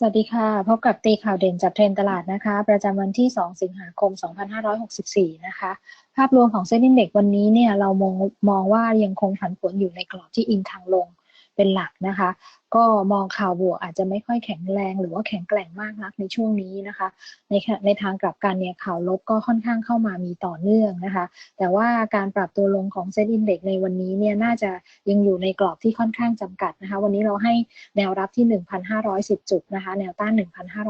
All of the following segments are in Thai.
สวัสดีค่ะ พบกับตีข่าวเด่นจับเทรนตลาดนะคะ ประจำวันที่ 2 สิงหาคม 2564 นะคะ ภาพรวมของเซ็นดิ้งเด็กวันนี้เนี่ยเรามองมองว่ายังคงผันผวนอยู่ในกรอบที่อิงทางลงเป็นหลักนะคะก็มองข่าวบวกอาจจะไม่ค่อยแข็งแรง หรือว่าแข็งแกร่งมากนักในช่วงนี้นะคะ ในในทางกลับกันเนี่ยข่าวลบก็ค่อนข้างเข้ามามีต่อเนื่องนะคะ แต่ว่าการปรับตัวลงของเซ็นอินเด็กในวันนี้เนี่ยน่าจะยังอยู่ในกรอบที่ค่อนข้างจำกัดนะคะ วันนี้เราให้แนวรับที่ 1,510 จุดนะคะ แนวต้าน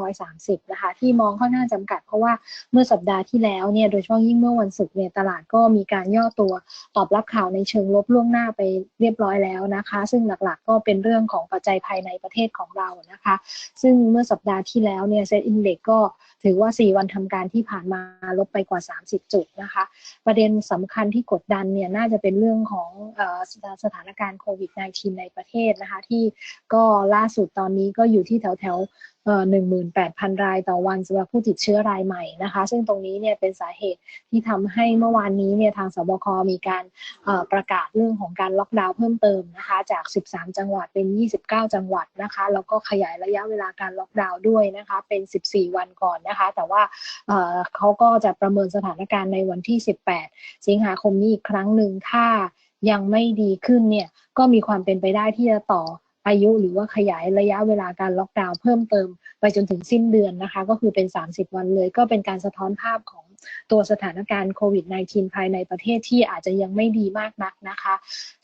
1,530 นะคะ ที่มองค่อนข้างจำกัด เพราะว่าเมื่อสัปดาห์ที่แล้วเนี่ยโดยเฉพาะยิ่งเมื่อวันศุกร์เนี่ยตลาดก็มีการย่อตัวตอบรับข่าวในเชิงลบล่วงหน้าไปเรียบร้อยแล้วนะคะ ซึ่งหลักๆ ก็เป็นเรื่องของปัจจัยภายในประเทศของเรานะคะ ซึ่งเมื่อสัปดาห์ที่แล้วเนี่ยเซตอินเด็กก็ถือว่า 4 วันทำการที่ผ่านมาลบไปกว่า 30 จุดนะคะ ประเด็นสำคัญที่กดดันเนี่ยน่าจะเป็นเรื่องของสถานการณ์โควิด -19 ในประเทศนะคะ ที่ก็ล่าสุดตอนนี้ก็อยู่ที่แถวแถว 18,000 รายต่อวันสำหรับผู้ติดเชื้อรายใหม่นะคะ ซึ่งตรงนี้เนี่ยเป็นสาเหตุที่ทำให้เมื่อวานนี้เนี่ยทางสบคมีการประกาศเรื่องของการล็อกดาวน์เพิ่มเติมนะคะจาก 13 จังหวัดเป็น 29 จังหวัดนะคะแล้วก็ขยายระยะเวลาการล็อกดาวน์ด้วยนะคะเป็น 14 วันก่อนนะคะ แต่ว่าเขาก็จะประเมินสถานการณ์ในวันที่ 18 สิงหาคมนี้อีกครั้งหนึ่งถ้ายังไม่ดีขึ้นเนี่ยก็มีความเป็นไปได้ที่จะต่อ อายุหรือว่าขยายระยะเวลาการล็อกดาวน์เพิ่มเติมไปจนถึงสิ้นเดือนนะคะ ก็คือเป็น 30 วันเลย ก็เป็นการสะท้อนภาพของตัวสถานการณ์โควิด -19 ภายในประเทศที่อาจจะยังไม่ดีมากนักนะคะ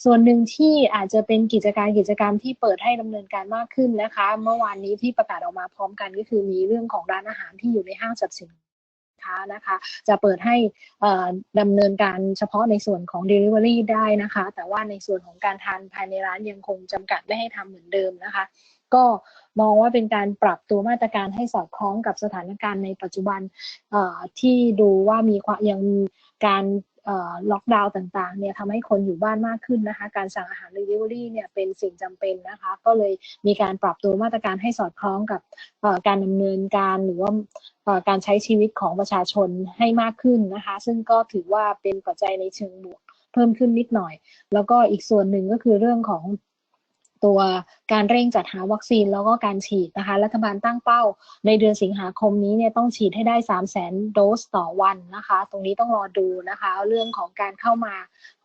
ส่วนหนึ่งที่อาจจะเป็นกิจการกิจกรรมที่เปิดให้ดำเนินการมากขึ้นนะคะ เมื่อวานนี้ที่ประกาศออกมาพร้อมกันก็คือมีเรื่องของร้านอาหารที่อยู่ในห้างสรรพสิน ค้านะคะ จะเปิดให้ดำเนินการเฉพาะในส่วนของ Delivery ได้นะคะ แต่ว่าในส่วนของการทานภายในร้านยังคงจำกัดไม่ให้ทำเหมือนเดิมนะคะ ก็มองว่าเป็นการปรับตัวมาตรการให้สอดคล้องกับสถานการณ์ในปัจจุบันที่ดูว่ามีความยังการ ล็อกดาวน์ต่างๆเนี่ยทำให้คนอยู่บ้านมากขึ้นนะคะ การสั่งอาหารเดลิเวอรี่เนี่ยเป็นสิ่งจำเป็นนะคะ ก็เลยมีการปรับตัวมาตรการให้สอดคล้องกับการดำเนินการหรือว่าการใช้ชีวิตของประชาชนให้มากขึ้นนะคะ ซึ่งก็ถือว่าเป็นปัจจัยในเชิงบวกเพิ่มขึ้นนิดหน่อย แล้วก็อีกส่วนหนึ่งก็คือเรื่องของ ตัวการเร่งจัดหาวัคซีนแล้วก็การฉีดนะคะ รัฐบาลตั้งเป้า ในเดือนสิงหาคมนี้เนี่ยต้องฉีดให้ได้ 3 0 0 0 0 0 โดสต่อวันนะคะ ตรงนี้ต้องรอดูนะคะ เรื่องของการเข้ามา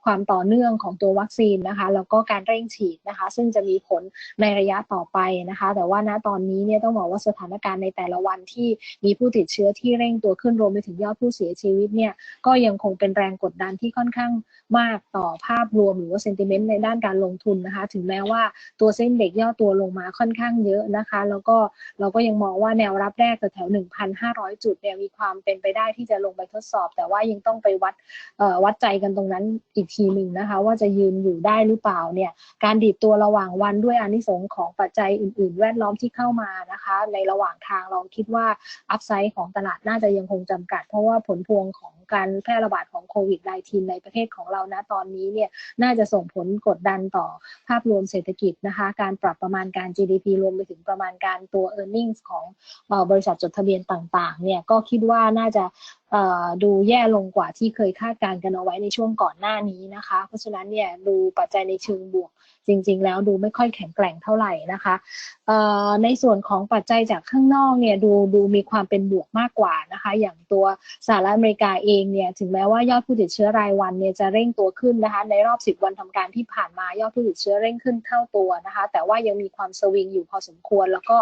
ความต่อเนื่องของตัววัคซีนนะคะแล้วก็การเร่งฉีดนะคะ ซึ่งจะมีผลในระยะต่อไปนะคะ แต่ว่าณตอนนี้เนี่ยต้องบอกว่าสถานการณ์ในแต่ละวันที่มีผู้ติดเชื้อที่เร่งตัวขึ้นรวมไปถึงยอดผู้เสียชีวิตเนี่ยก็ยังคงเป็นแรงกดดันที่ค่อนข้างมากต่อภาพรวมหรือว่าเซนติเมนต์ในด้านการลงทุนนะคะ ถึงแม้ว่าตัวเส้นเด็กย่อตัวลงมาค่อนข้างเยอะนะคะ แล้วก็เราก็ยังมองว่าแนวรับแรกแถว1,500 จุดเนี่ยมีความเป็นไปได้ที่จะลงไปทดสอบ แต่ว่ายังต้องไปวัดวัดใจกันตรงนั้นอีกทีหนึ่งนะคะ ว่าจะยืนอยู่ได้หรือเปล่าเนี่ย การดีดตัวระหว่างวันด้วยอานิสงของปัจจัยอื่น ๆ แวดล้อมที่เข้ามานะคะ ในระหว่างทางเราคิดว่าอัพไซด์ของตลาดน่าจะยังคงจำกัด เพราะว่าผลพวงของการแพร่ระบาดของโควิด -19 ในประเทศของเรานะตอนนี้เนี่ยน่าจะส่งผลกดดันต่อภาพรวมเศรษฐกิจนะคะ การปรับประมาณการ GDP รวมไปถึงประมาณการตัว e a r n i n g ของบริษัทจดทะเบียนต่างๆเนี่ยก็คิดว่าน่าจะ ดูแย่ลงกว่าที่เคยคาดการณ์กันเอาไว้ในช่วงก่อนหน้านี้นะคะ เพราะฉะนั้นเนี่ยดูปัจจัยในเชิงบวก จริง ๆ แล้วดูไม่ค่อยแข็งแกร่งเท่าไหร่นะคะในส่วนของปัจจัยจากข้างนอกเนี่ยดูดูมีความเป็นบวกมากกว่านะคะ อย่างตัวสหรัฐอเมริกาเองเนี่ยถึงแม้ว่ายอดผู้ติดเชื้อรายวันเนี่ยจะเร่งตัวขึ้นนะคะในรอบ 10 วันทำการที่ผ่านมายอดผู้ติดเชื้อเร่งขึ้นเท่าตัวนะคะ แต่ว่ายังมีความสวิงอยู่พอสมควร แล้วก็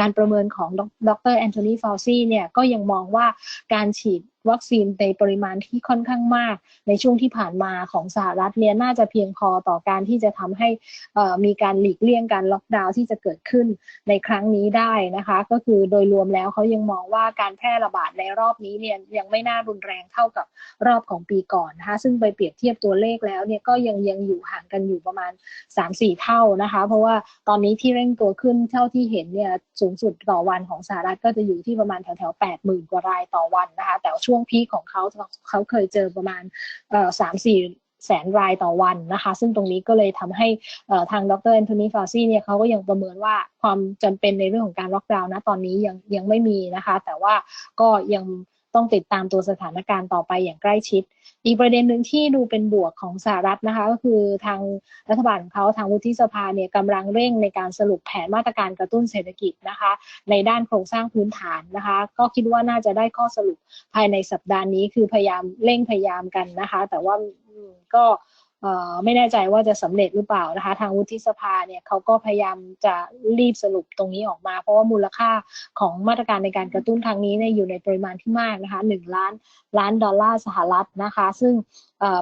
การประเมินของดรแอนโทนีฟาวซีเนี่ยก็ยังมองว่าการฉีด วัคซีนในปริมาณที่ค่อนข้างมาก ในช่วงที่ผ่านมาของสหรัฐเนี่ยน่าจะเพียงพอต่อการที่จะทำให้มีการหลีกเลี่ยงการล็อกดาวน์ที่จะเกิดขึ้นในครั้งนี้ได้นะคะ ก็คือโดยรวมแล้วเขายังมองว่าการแพร่ระบาดในรอบนี้เนี่ยยังไม่น่ารุนแรงเท่ากับรอบของปีก่อนนะคะซึ่งไปเปรียบเทียบตัวเลขแล้วเนี่ยก็ยังยังอยู่ห่างกันอยู่ประมาณ 3-4 เท่านะคะ เพราะว่าตอนนี้ที่เร่งตัวขึ้นเท่าที่เห็นเนี่ยสูงสุดต่อวันของสหรัฐก็จะอยู่ที่ประมาณแถวแถวแปดหมื่นกว่ารายต่อวันนะคะแต่ช่ช่วงพีคของเขาเขาเคยเจอประมาณสามสี่แสนรายต่อวันนะคะ ซึ่งตรงนี้ก็เลยทำให้ทางดรแอนโทนีฟาซี่เนี่ยเขาก็ยังประเมินว่าความจำเป็นในเรื่องของการล็อกดาวน์นะตอนนี้ยังยังไม่มีนะคะ แต่ว่าก็ยัง ต้องติดตามตัวสถานการณ์ต่อไปอย่างใกล้ชิด อีกประเด็นหนึ่งที่ดูเป็นบวกของสหรัฐนะคะ ก็คือทางรัฐบาลของเขาทางวุฒิสภาเนี่ยกำลังเร่งในการสรุปแผนมาตรการกระตุ้นเศรษฐกิจนะคะ ในด้านโครงสร้างพื้นฐานนะคะ ก็คิดว่าน่าจะได้ข้อสรุปภายในสัปดาห์นี้คือพยายามเร่งพยายามกันนะคะ แต่ว่าก็ ไม่แน่ใจว่าจะสำเร็จหรือเปล่านะคะ ทางวุฒิสภาเนี่ยเขาก็พยายามจะรีบสรุปตรงนี้ออกมา เพราะว่ามูลค่าของมาตรการในการกระตุ้นทางนี้เนี่ยอยู่ในปริมาณที่มากนะคะหนึ่งล้านล้านดอลลาร์สหรัฐนะคะ ซึ่ง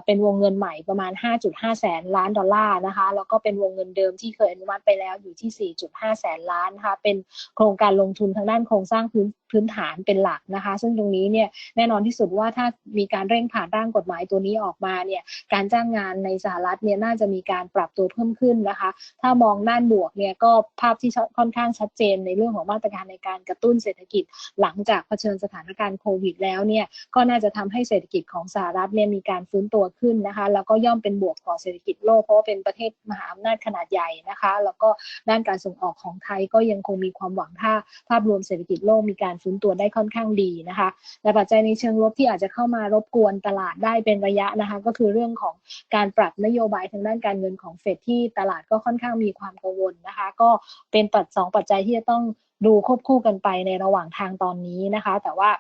เป็นวงเงินใหม่ประมาณ 5.5 แสนล้านดอลลาร์นะคะ แล้วก็เป็นวงเงินเดิมที่เคยอนุมัติไปแล้วอยู่ที่ 4.5 แสนล้านนะคะ เป็นโครงการลงทุนทางด้านโครงสร้างพื้นพื้นฐานเป็นหลักนะคะ ซึ่งตรงนี้เนี่ยแน่นอนที่สุดว่าถ้ามีการเร่งผ่านร่างกฎหมายตัวนี้ออกมาเนี่ย การจ้างงานในสหรัฐเนี่ยน่าจะมีการปรับตัวเพิ่มขึ้นนะคะ ถ้ามองด้านบวกเนี่ยก็ภาพที่ค่อนข้างชัดเจนในเรื่องของมาตรการในการกระตุ้นเศรษฐกิจ หลังจากเผชิญสถานการณ์โควิด แล้วเนี่ยก็น่าจะทำให้เศรษฐกิจของสหรัฐเนี่ยมีการฟื้นตัวขึ้นนะคะ แล้วก็ย่อมเป็นบวกต่อเศรษฐกิจโลกเพราะว่าเป็นประเทศมหาอำนาจขนาดใหญ่นะคะ แล้วก็ด้านการส่งออกของไทยก็ยังคงมีความหวังถ้าภาพรวมเศรษฐกิจโลกมีการฟื้นตัวได้ค่อนข้างดีนะคะและปัจจัยในเชิงลบที่อาจจะเข้ามารบกวนตลาดได้เป็นระยะนะคะ ก็คือเรื่องของการปรับนโยบายทางด้านการเงินของเฟดที่ตลาดก็ค่อนข้างมีความกังวลนะคะ ก็เป็นปัจสองปัจจัยที่จะต้องดูควบคู่กันไปในระหว่างทางตอนนี้นะคะ แต่ว่า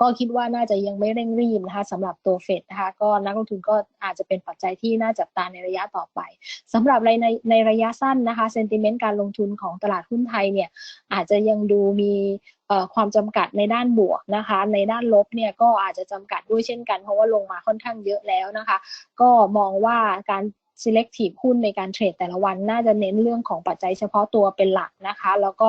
ก็คิดว่าน่าจะยังไม่เร่งรีบนะคะสำหรับตัวเฟดนะคะก็นักลงทุนก็อาจจะเป็นปัจจัยที่น่าจับตาในระยะต่อไปสำหรับในในในระยะสั้นนะคะเซนติเมนต์การลงทุนของตลาดหุ้นไทยเนี่ยอาจจะยังดูมีความจำกัดในด้านบวกนะคะ ในด้านลบเนี่ยก็อาจจะจำกัดด้วยเช่นกันเพราะว่าลงมาค่อนข้างเยอะแล้วนะคะ ก็มองว่าการ selective หุ้นในการเทรดแต่ละวันน่าจะเน้นเรื่องของปัจจัยเฉพาะตัวเป็นหลักนะคะ แล้วก็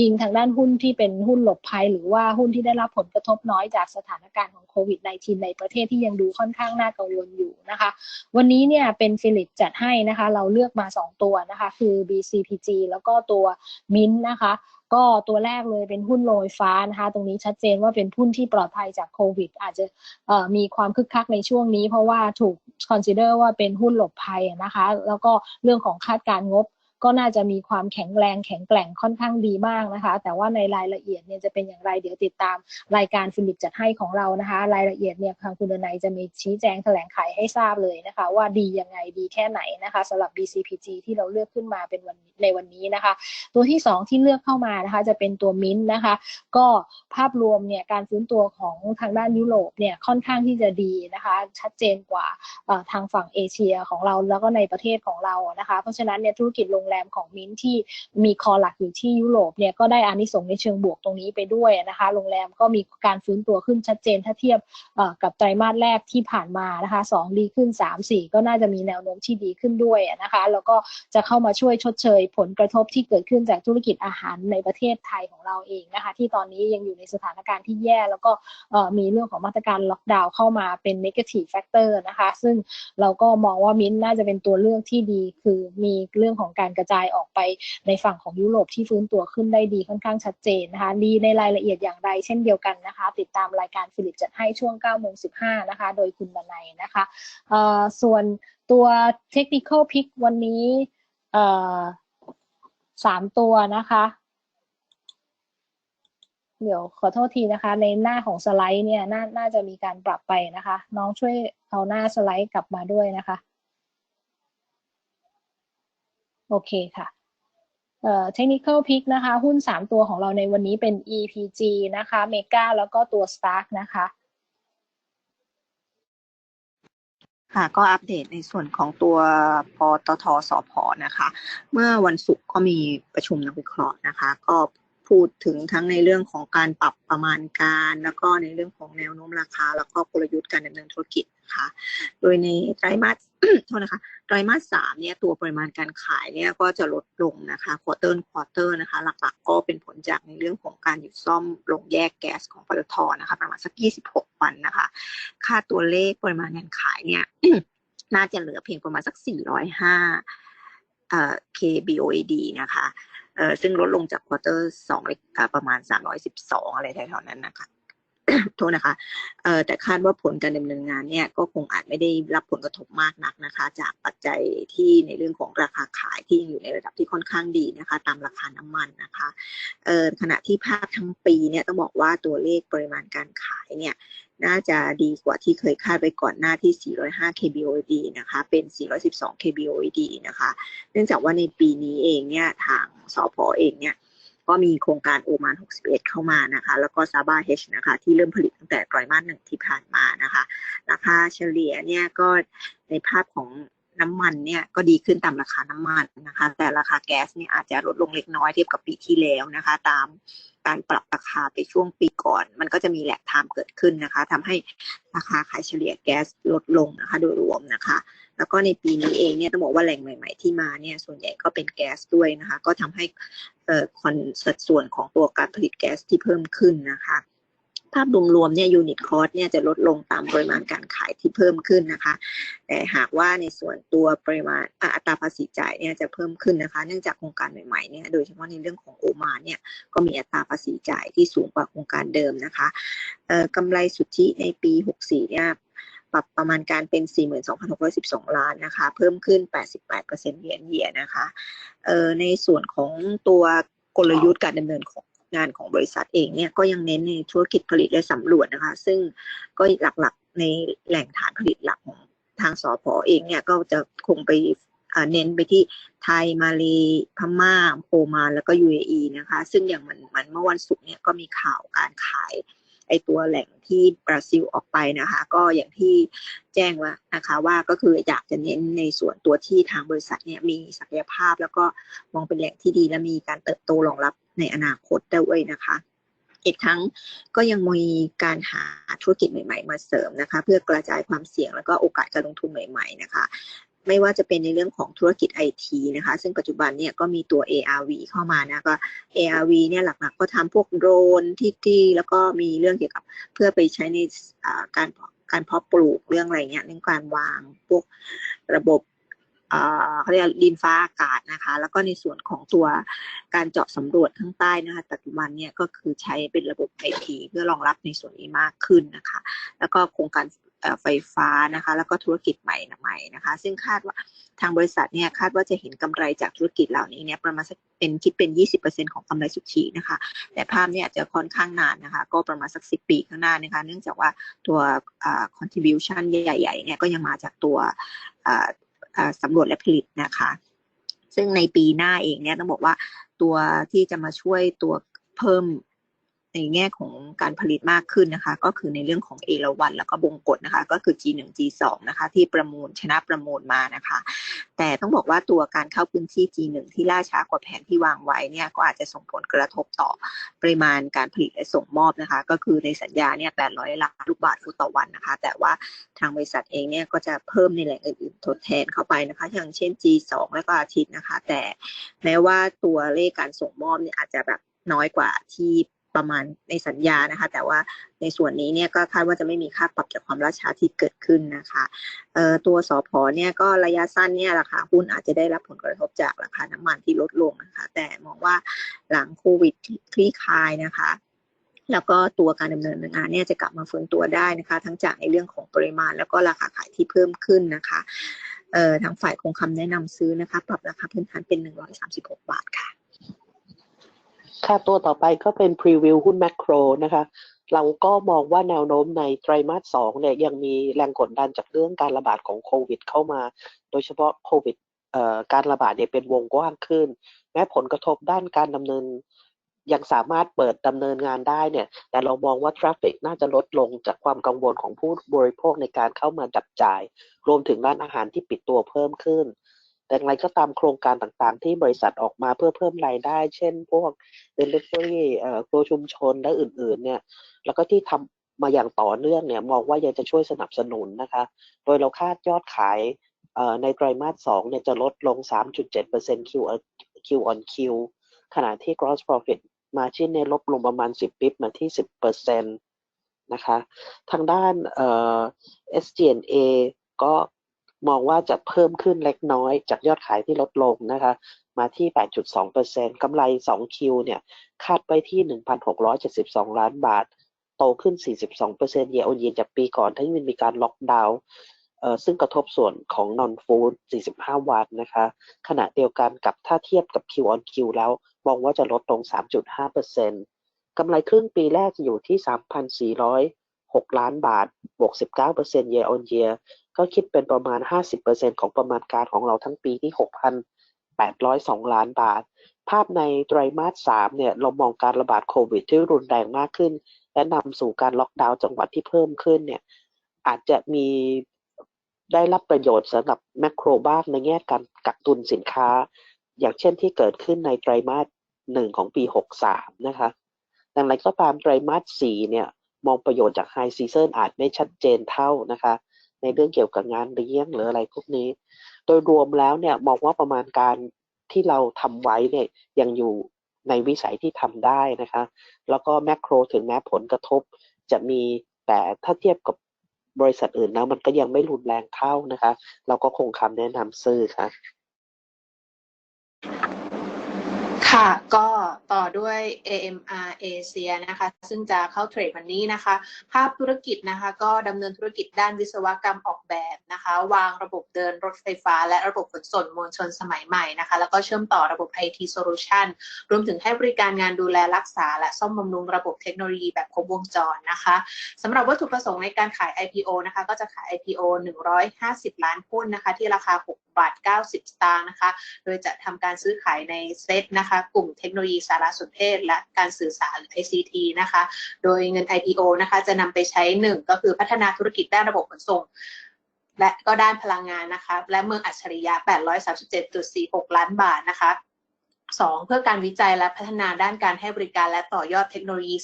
อิงทางด้านหุ้นที่เป็นหุ้นหลบภัย หรือว่าหุ้นที่ได้รับผลกระทบน้อยจากสถานการณ์ของโควิด -19 ในประเทศที่ยังดูค่อนข้างน่ากังวลอยู่นะคะ วันนี้เนี่ยเป็นฟิลิปจัดให้นะคะ เราเลือกมา 2 ตัวนะคะ คือ BCPG แล้วก็ตัวมินนะคะ ก็ตัวแรกเลยเป็นหุ้นโรยฟ้านะคะ ตรงนี้ชัดเจนว่าเป็นหุ้นที่ปลอดภัยจากโควิด อาจจะมีความคึกคักในช่วงนี้ เพราะว่าถูกคอนซิเดอร์ว่าเป็นหุ้นหลบภัยนะคะ แล้วก็เรื่องของคาดการงบ ก็น่าจะมีความแข็งแรงแข็งแกร่งค่อนข้างดีมากนะคะ แต่ว่าในรายละเอียดเนี่ยจะเป็นอย่างไรเดี๋ยวติดตามรายการฟิลิปจัดให้ของเรานะคะ รายละเอียดเนี่ยทางคุณนายจะมีชี้แจงแถลงไขให้ทราบเลยนะคะ ว่าดียังไงดีแค่ไหนนะคะสำหรับ BCPG ที่เราเลือกขึ้นมาเป็นวันในวันนี้นะคะ ตัวที่ 2 ที่เลือกเข้ามานะคะ จะเป็นตัวมิ้นนะคะ ก็ภาพรวมเนี่ยการฟื้นตัวของทางด้านยุโรปเนี่ยค่อนข้างที่จะดีนะคะ ชัดเจนกว่าทางฝั่งเอเชียของเราแล้วก็ในประเทศของเรานะคะ เพราะฉะนั้นเนี่ยธุรกิจโรงแรมของมิ้นที่มีคอหลักอยู่ที่ยุโรปเนี่ยก็ได้อานิสงส์ในเชิงบวกตรงนี้ไปด้วยนะคะ โรงแรมก็มีการฟื้นตัวขึ้นชัดเจนถ้าเทียบกับไตรมาสแรกที่ผ่านมานะคะ2ดีขึ้น 3 4 ก็น่าจะมีแนวโน้มที่ดีขึ้นด้วยนะคะ แล้วก็จะเข้ามาช่วยชดเชยผลกระทบที่เกิดขึ้นจากธุรกิจอาหารในประเทศไทยของเราเองนะคะ ที่ตอนนี้ยังอยู่ในสถานการณ์ที่แย่ แล้วก็มีเรื่องของมาตรการล็อกดาวน์เข้ามาเป็น negative factor นะคะ ซึ่งเราก็มองว่ามิ้นน่าจะเป็นตัวเลือกที่ดี คือมีเรื่องของการกระจายออกไปในฝั่งของยุโรปที่ฟื้นตัวขึ้นได้ดีค่อนข้างชัดเจนนะคะดีในรายละเอียดอย่างไรเช่นเดียวกันนะคะ ติดตามรายการฟิลิปจัดให้ช่วง9โมง15นะคะ โดยคุณบนัยนะคะส่วนตัวเทคนิคอลพิกวันนี้สามตัวนะคะเดี๋ยวขอโทษทีนะคะ ในหน้าของสไลด์เนี่ยนน่าจะมีการปรับไปนะคะ น้องช่วยเอาหน้าสไลด์กลับมาด้วยนะคะ โอเคค่ะเอ่อ technical pick นะคะ หุ้น 3 ตัวของเราในวันนี้เป็น EPG นะคะ Mega แล้วก็ตัว Stark นะคะ ค่ะก็อัปเดตในส่วนของตัวปตทสพนะคะ เมื่อวันศุกร์ก็มีประชุมนักวิเคราะห์นะคะ ก็ พูดถึงทั้งในเรื่องของการปรับประมาณการ แล้วก็ในเรื่องของแนวโน้มราคา แล้วก็กลยุทธ์การดำเนินธุรกิจนะคะโดยในไตรมาสโทษนะคะไตรมาสสามเนี่ยตัวปริมาณการขายเนี่ยก็จะลดลงนะคะควอเตอร์ควอเตอร์นะคะหลักๆ ก็เป็นผลจากในเรื่องของการหยุดซ่อมลงแยกแก๊สของปตทนะคะประมาณสัก 26 วันนะคะค่าตัวเลขปริมาณการขายเนี่ยน่าจะเหลือเพียงประมาณสัก 405เอ่อ kboad นะคะ เอ่อซึ่งลดลงจากควอเตอร์สองประมาณ312อะไรแถวๆนั้นนะคะโทษนะคะเอ่อแต่คาดว่าผลการดำเนินงานเนี่ยก็คงอาจไม่ได้รับผลกระทบมากนักนะคะ จากปัจจัยที่ในเรื่องของราคาขายที่ยังอยู่ในระดับที่ค่อนข้างดีนะคะ ตามราคาน้ำมันนะคะเอ่อขณะที่ภาพทั้งปีเนี่ยต้องบอกว่าตัวเลขปริมาณการขายเนี่ย น่าจะดีกว่าที่เคยคาดไปก่อนหน้าที่ 405 kboed นะคะ เป็น 412 kboed นะคะ เนื่องจากว่าในปีนี้เองเนี่ยทางสพเองเนี่ยก็มีโครงการโอมาน 61 เข้ามานะคะ แล้วก็ซาบาเฮชนะคะ ที่เริ่มผลิตตั้งแต่ไตรมาสหนึ่งที่ผ่านมานะคะ ราคาเฉลี่ยเนี่ยก็ในภาพของน้ำมันเนี่ยก็ดีขึ้นตามราคาน้ำมันนะคะ แต่ราคาแก๊สเนี่ยอาจจะลดลงเล็กน้อยเทียบกับปีที่แล้วนะคะ ตาม การปรับราคาไปช่วงปีก่อน มันก็จะมีแหลกไทม์เกิดขึ้นนะคะทำให้ราคาขายเฉลี่ยแก๊สลดลงนะคะ โดยรวมนะคะ แล้วก็ในปีนี้เองเนี่ยต้องบอกว่าแหล่งใหม่ ๆ ที่มาเนี่ยส่วนใหญ่ก็เป็นแก๊สด้วยนะคะ ก็ทำให้เอ่อคอนสัดส่วนของตัวการผลิตแก๊สที่เพิ่มขึ้นนะคะ ภาพรวมๆเนี่ยยูนิตคอสเนี่ยจะลดลงตามปริมาณการขายที่เพิ่มขึ้นนะคะ แต่หากว่าในส่วนตัวปริมาณอัตราภาษีจ่ายเนี่ยจะเพิ่มขึ้นนะคะ เนื่องจากโครงการใหม่ๆเนี่ยโดยเฉพาะในเรื่องของโอมานเนี่ยก็มีอัตราภาษีจ่ายที่สูงกว่าโครงการเดิมนะคะเออกำไรสุทธิในปี 64 เนี่ยปรับประมาณการเป็น 42,612 ล้านนะคะ เพิ่มขึ้น 88%เยียนเยียนะคะเออในส่วนของตัวกลยุทธ์การดำเนินของ งานของบริษัทเองเนี่ยก็ยังเน้นในธุรกิจผลิตและสำรวจนะคะ ซึ่งก็หลักๆในแหล่งฐานผลิตหลักของทางสอพอเองเนี่ยก็จะคงไปเน้นไปที่ไทยมาเลพม่าโอมานแล้วก็ UAE นะคะ ซึ่งอย่างมันมันเมื่อวันศุกร์เนี่ยก็มีข่าวการขาย ไอตัวแหล่งที่บราซิลออกไปนะคะ ก็อย่างที่แจ้งว่านะคะว่าก็คืออยากจะเน้นในส่วนตัวที่ทางบริษัทเนี่ยมีศักยภาพ แล้วก็มองเป็นแหล่งที่ดีและมีการเติบโตรองรับในอนาคตด้วยนะคะอีกทั้งก็ยังมีการหาธุรกิจใหม่ ๆ มาเสริมนะคะ เพื่อกระจายความเสี่ยงแล้วก็โอกาสการลงทุนใหม่ ๆ นะคะ ไม่ว่าจะเป็นในเรื่องของธุรกิจไอทีนะคะ ซึ่งปัจจุบันเนี่ยก็มีตัว ARV เข้ามานะก็ ARV เนี่ยหลักๆ ก็ทำพวกโดรนที่ที่แล้วก็มีเรื่องเกี่ยวกับเพื่อไปใช้ในอ่าการการเพาะปลูกเรื่องอะไรเงี้ยเรื่องการวางพวกระบบอ่าเขาเรียกดินฟ้าอากาศนะคะ แล้วก็ในส่วนของตัวการเจาะสำรวจข้างใต้นะคะปัจจุบันเนี่ยก็คือใช้เป็นระบบไอทีเพื่อรองรับในส่วนนี้มากขึ้นนะคะ แล้วก็โครงการ ไฟฟ้านะคะ แล้วก็ธุรกิจใหม่ใหม่นะคะ ซึ่งคาดว่าทางบริษัทเนี่ยคาดว่าจะเห็นกำไรจากธุรกิจเหล่านี้เนี่ยประมาณสักเป็นคิดเป็น 20%ของกำไรสุทธินะคะ แต่ภาพเนี่ยจะค่อนข้างนานนะคะ ก็ประมาณสัก 10 ปีข้างหน้านะคะ เนื่องจากว่าตัว contribution ใหญ่ๆเนี่ยก็ยังมาจากตัวสำรวจและผลิตนะคะ ซึ่งในปีหน้าเองเนี่ยต้องบอกว่าตัวที่จะมาช่วยตัวเพิ่ม ในแง่ของการผลิตมากขึ้นนะคะ ก็คือในเรื่องของเอราวันแล้วก็บงกฎนะคะ ก็คือ G1 G2 นะคะ ที่ประมูลชนะประมูลมานะคะ แต่ต้องบอกว่าตัวการเข้าพื้นที่ G1 ที่ล่าช้ากว่าแผนที่วางไว้เนี่ยก็อาจจะส่งผลกระทบต่อปริมาณการผลิตและส่งมอบนะคะ ก็คือในสัญญาเนี่ย800ล้านลูกบาทฟุตต่อวันนะคะ แต่ว่าทางบริษัทเองเนี่ยก็จะเพิ่มในแหล่งอื่นๆทดแทนเข้าไปนะคะ อย่างเช่น G2 แล้วก็อาทิตย์นะคะ แต่แม้ว่าตัวเลขการส่งมอบเนี่ยอาจจะแบบน้อยกว่าที่ ประมาณในสัญญานะคะ แต่ว่าในส่วนนี้เนี่ยก็คาดว่าจะไม่มีค่าปรับจากความล่าช้าที่เกิดขึ้นนะคะตัวสอพอเนี่ยก็ระยะสั้นเนี่ยราคาหุ้นอาจจะได้รับผลกระทบจากราคาน้ำมันที่ลดลงนะคะ แต่มองว่าหลังโควิดคลี่คลายนะคะแล้วก็ตัวการดำเนินงานเนี่ยจะกลับมาฟื้นตัวได้นะคะ ทั้งจากในเรื่องของปริมาณ แล้วก็ราคาขายที่เพิ่มขึ้นนะคะเอ่อทางฝ่ายคงคำแนะนำซื้อนะคะ ปรับราคาพื้นฐานเป็น 136 บาทค่ะ ค่ะตัวต่อไปก็เป็นพรีวิวหุ้นแมคโครนะคะ เราก็มองว่าแนวโน้มในไตรมาสสองเนี่ยยังมีแรงกดดันจากเรื่องการระบาดของโควิด เข้ามา โดยเฉพาะโควิดเอ่อการระบาดเนี่ยเป็นวงกว้างขึ้น แม้ผลกระทบด้านการดำเนิน ยังสามารถเปิดดำเนินงานได้เนี่ยแต่เรามองว่าทราฟฟิกน่าจะลดลงจากความกังวลของผู้บริโภคในการเข้ามาจับจ่าย รวมถึงร้านอาหารที่ปิดตัวเพิ่มขึ้น แต่อย่างไรก็ตามโครงการต่างๆ ที่บริษัทออกมาเพื่อเพิ่มรายได้ เช่น พวก Delivery เอ่อครัวชุมชนและอื่น ๆ เนี่ย แล้วก็ที่ทำมาอย่างต่อเนื่องเนี่ยมองว่ายังจะช่วยสนับสนุนนะคะ โดยเราคาดยอดขายเอ่อในไตรมาสสองเนี่ยจะลดลง 3.7% Q Q on Q ขณะที่ gross profit margin เนี่ยลบลงประมาณ 10ปิบมาที่ 10%นะคะ ทางด้านเอ่อ SG&A ก็ มองว่าจะเพิ่มขึ้นเล็กน้อย จากยอดขายที่ลดลงนะคะ มาที่ 8.2%กำไร 2Q เนี่ย คาดไปที่ 1,672 ล้านบาท โตขึ้น 42% year on year จากปีก่อนที่มันมีการล็อกดาวน์เอ่อซึ่งกระทบส่วนของ non food 45 วันนะคะ ขณะเดียวกันกับถ้าเทียบกับ Q on Q แล้ว มองว่าจะลดลง 3.5%กำไรครึ่งปีแรกจะอยู่ที่ 3,400 6 ล้านบาท บวก 19% year on year ก็คิดเป็นประมาณ 50%ของประมาณการของเราทั้งปีที่ 6,802 ล้านบาท ภาพในไตรมาส 3 เนี่ย เรามองการระบาดโควิดที่รุนแรงมากขึ้น และนำสู่การล็อกดาวน์จังหวัดที่เพิ่มขึ้นเนี่ย อาจจะมีได้รับประโยชน์สำหรับแมคโครบ้างในแง่การกักตุนสินค้า อย่างเช่นที่เกิดขึ้นในไตรมาสหนึ่งของปี 63 นะคะดังนั้นก็ตามไตรมาส 4 เนี่ย มองประโยชน์จากไฮซีซันอาจไม่ชัดเจนเท่านะคะ ในเรื่องเกี่ยวกับงานเลี้ยงหรืออะไรพวกนี้ โดยรวมแล้วเนี่ยมองว่าประมาณการที่เราทำไว้เนี่ยยังอยู่ในวิสัยที่ทำได้นะคะ แล้วก็แมคโครถึงแม้ผลกระทบจะมีแต่ถ้าเทียบกับบริษัทอื่นแล้วมันก็ยังไม่รุนแรงเท่านะคะ เราก็คงคำแนะนำซื้อค่ะ ค่ะก็ต่อด้วย AMR Asia นะคะ ซึ่งจะเข้าเทรดวันนี้นะคะ ภาพธุรกิจนะคะก็ดำเนินธุรกิจด้านวิศวกรรมออกแบบนะคะ วางระบบเดินรถไฟฟ้า และระบบขนส่งมวลชนสมัยใหม่นะคะ แล้วก็เชื่อมต่อระบบ IT Solution รวมถึงให้บริการงานดูแลรักษา และซ่อมบำรุงระบบเทคโนโลยีแบบครบวงจรนะคะสำหรับวัตถุประสงค์ในการขาย IPO นะคะ ก็จะขาย IPO 150 ล้านหุ้นนะคะ ที่ราคา6 บาท 90 สตางค์นะคะ โดยจะทำการซื้อขายในเซตนะคะ กลุ่มเทคโนโลยีสารสนเทศ และการสื่อสาร ICT นะคะ โดยเงิน IPO นะคะจะนำไปใช้หนึ่งก็คือพัฒนาธุรกิจด้านระบบขนส่งและก็ด้านพลังงานนะคะ และเมืองอัจฉริยะ 837.46 ล้านบาทนะคะ 2. เพื่อการวิจัยและพัฒนาด้านการให้บริการและต่อยอดเทคโนโลยี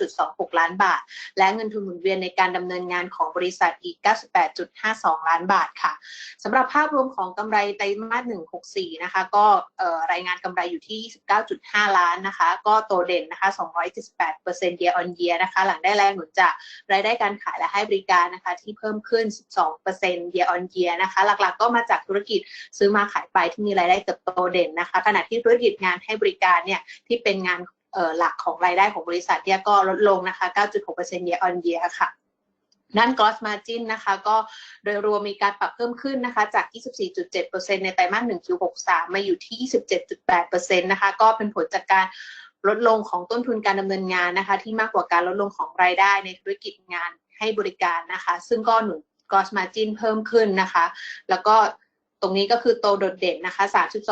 49.26 ล้านบาท และเงินทุนหมุนเวียนในการดำเนินงานของบริษัทอีก 98.52 ล้านบาทค่ะสำหรับภาพรวมของกำไรไตรมาส 164 นะคะ ก็รายงานกำไรอยู่ที่ 29.5 ล้านนะคะ ก็โตเด่นนะคะ 278% year on year นะคะ หลังได้แรงหนุนจากรายได้การขายและให้บริการนะคะ ที่เพิ่มขึ้น 12% year on year นะคะ หลักๆ ก็มาจากธุรกิจซื้อมาขายไปที่มีรายได้เติบโตเด่นนะคะ ขณะที่ธุรกิจงานให้บริการเนี่ยที่เป็นงานหลักของรายได้ของบริษัทเนี่ยก็ลดลงนะคะ 9.6% year on year ค่ะด้าน gross margin นะคะก็โดยรวมมีการปรับเพิ่มขึ้นนะคะจาก 24.7%ในไตรมาส1 Q63 มาอยู่ที่ 27.8%นะคะก็เป็นผลจากการลดลงของต้นทุนการดำเนินงานนะคะ ที่มากกว่าการลดลงของรายได้ในธุรกิจงานให้บริการนะคะ ซึ่งก็หนุน gross margin เพิ่มขึ้นนะคะ แล้วก็ ตรงนี้ก็คือโตโดดเด่นนะคะ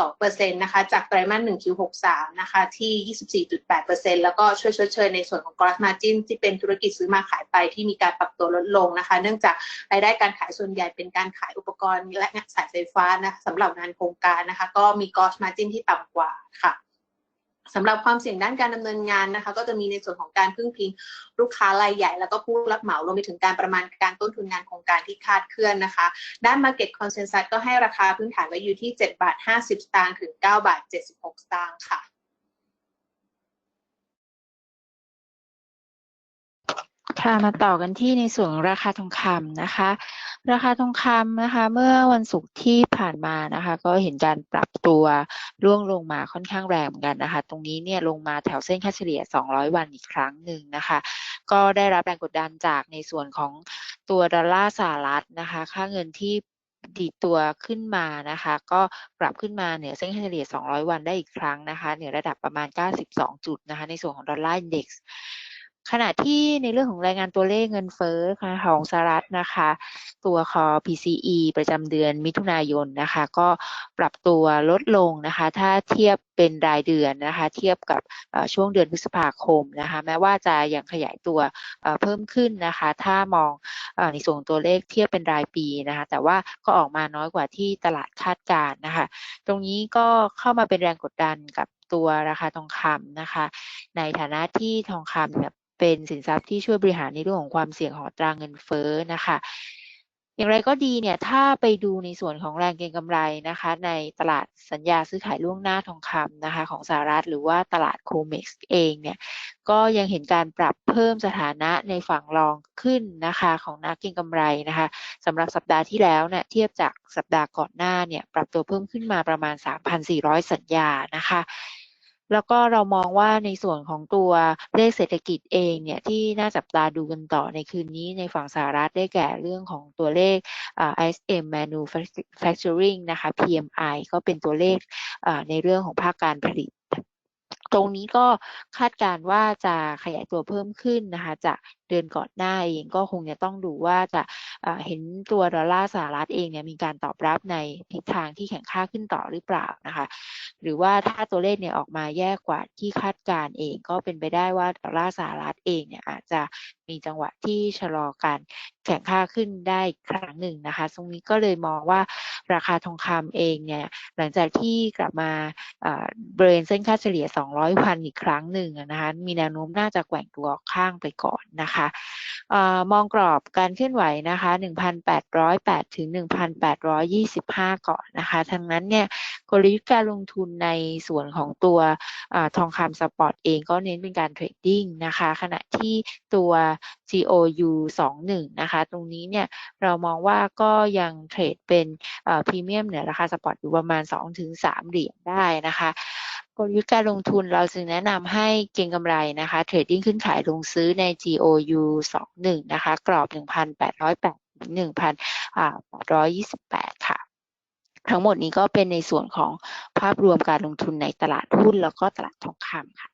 3.2%นะคะ จากไตรมาส1 Q63 นะคะ ที่ 24.8%แล้วก็ช่วยชดเชยในส่วนของ gross margin ที่เป็นธุรกิจซื้อมาขายไปที่มีการปรับตัวลดลงนะคะ เนื่องจากรายได้การขายส่วนใหญ่เป็นการขายอุปกรณ์และสายไฟฟ้านะสำหรับงานโครงการนะคะ ก็มี gross margin ที่ต่ำกว่าค่ะ สำหรับความเสี่ยงด้านการดำเนินงานนะคะ ก็จะมีในส่วนของการพึ่งพิงลูกค้ารายใหญ่ แล้วก็ผู้รับเหมารวมไปถึงการประมาณการต้นทุนงานโครงการที่คาดเคลื่อนนะคะ ด้าน Market Consensus ก็ให้ราคาพื้นฐานไว้อยู่ที่7บาท50 สตางค์ถึง9บาท76 สตางค์ค่ะ ค่ะมาต่อกันที่ในส่วนราคาทองคำนะคะ ราคาทองคำนะคะ เมื่อวันศุกร์ที่ผ่านมานะคะ ก็เห็นการปรับตัวร่วงลงมาค่อนข้างแรงเหมือนกันนะคะ ตรงนี้เนี่ยลงมาแถวเส้นค่าเฉลี่ย 200 วันอีกครั้งหนึ่งนะคะ ก็ได้รับแรงกดดันจากในส่วนของตัวดอลลาร์สหรัฐนะคะ ค่าเงินที่ดีตัวขึ้นมานะคะ ก็ปรับขึ้นมาเหนือเส้นค่าเฉลี่ย 200 วันได้อีกครั้งนะคะเหนือระดับประมาณ 92 จุดนะคะ ในส่วนของดอลลาร์อินเด็ก ขณะที่ในเรื่องของรายงานตัวเลขเงินเฟ้อของสหรัฐนะคะ ตัวคอ PCE ประจำเดือนมิถุนายนนะคะ ก็ปรับตัวลดลงนะคะ ถ้าเทียบเป็นรายเดือนนะคะ เทียบกับช่วงเดือนพฤษภาคมนะคะ แม้ว่าจะยังขยายตัวเพิ่มขึ้นนะคะ ถ้ามองในส่วนตัวเลขเทียบเป็นรายปีนะคะ แต่ว่าก็ออกมาน้อยกว่าที่ตลาดคาดการนะคะ ตรงนี้ก็เข้ามาเป็นแรงกดดันกับตัวราคาทองคำนะคะ ในฐานะที่ทองคำเนี่ย เป็นสินทรัพย์ที่ช่วยบริหารในเรื่องของความเสี่ยงของตราเงินเฟ้อนะคะอย่างไรก็ดีเนี่ยถ้าไปดูในส่วนของแรงเก็งกำไรนะคะ ในตลาดสัญญาซื้อขายล่วงหน้าทองคำนะคะ ของสหรัฐหรือว่าตลาดโคเม็กซ์เองเนี่ยก็ยังเห็นการปรับเพิ่มสถานะในฝั่งรองขึ้นนะคะของนักเก็งกำไรนะคะสำหรับสัปดาห์ที่แล้วเนี่ยเทียบจากสัปดาห์ก่อนหน้าเนี่ยปรับตัวเพิ่มขึ้นมาประมาณ 3,400 สัญญานะคะ แล้วก็เรามองว่าในส่วนของตัวเลขเศรษฐกิจเองเนี่ยที่น่าจับตาดูกันต่อในคืนนี้ในฝั่งสหรัฐได้แก่เรื่องของตัวเลข ISM Manufacturing นะคะ PMI ก็เป็นตัวเลขในเรื่องของภาคการผลิต ตรงนี้ก็คาดการณ์ว่าจะขยายตัวเพิ่มขึ้นนะคะจากเดือนก่อนหน้าเองก็คงจะต้องดูว่าจะเห็นตัวดอลลาร์สหรัฐเองเนี่ยมีการตอบรับในทิศทางที่แข็งค่าขึ้นต่อหรือเปล่านะคะหรือว่าถ้าตัวเลขเนี่ยออกมาแย่กว่าที่คาดการณ์เองก็เป็นไปได้ว่าดอลลาร์สหรัฐเองเนี่ยอาจจะมีจังหวะที่ชะลอการแข่งค่าขึ้นได้อีกครั้งหนึ่งนะคะตรงนี้ก็เลยมองว่าราคาทองคำเองเนี่ยหลังจากที่กลับมาอ่าบริเวณเส้นค่าเฉลี่ย 200วันอีกครั้งหนึ่งนะคะมีแนวโน้มน่าจะแกว่งตัวข้างไปก่อนนะคะออมองกรอบการเคลื่อนไหวนะคะ1,808ถึง1,825 ก่อนนะคะทั้งนั้นเนี่ย กลยุทธ์การลงทุนในส่วนของตัวอทองคำสปอร์ตเองก็เน้นเป็นการเทรดดิ้งนะคะ ขณะที่ตัว GOU 21นะคะ ตรงนี้เนี่ยเรามองว่าก็ยังเทรดเป็นพรีเมียมเหนือราคาสปอร์ตอยู่ประมาณ 2-3 เหรียญได้นะคะกลยุทธ์การลงทุนเราจึงแนะนำให้เก็งกำไรนะคะเทรดดิ้งขึ้นขายลงซื้อใน GOU 21นะคะ กรอบ 1,808ถึง1,828 ค่ะ ทั้งหมดนี้ก็เป็นในส่วนของภาพรวมการลงทุนในตลาดหุ้นแล้วก็ตลาดทองคำค่ะ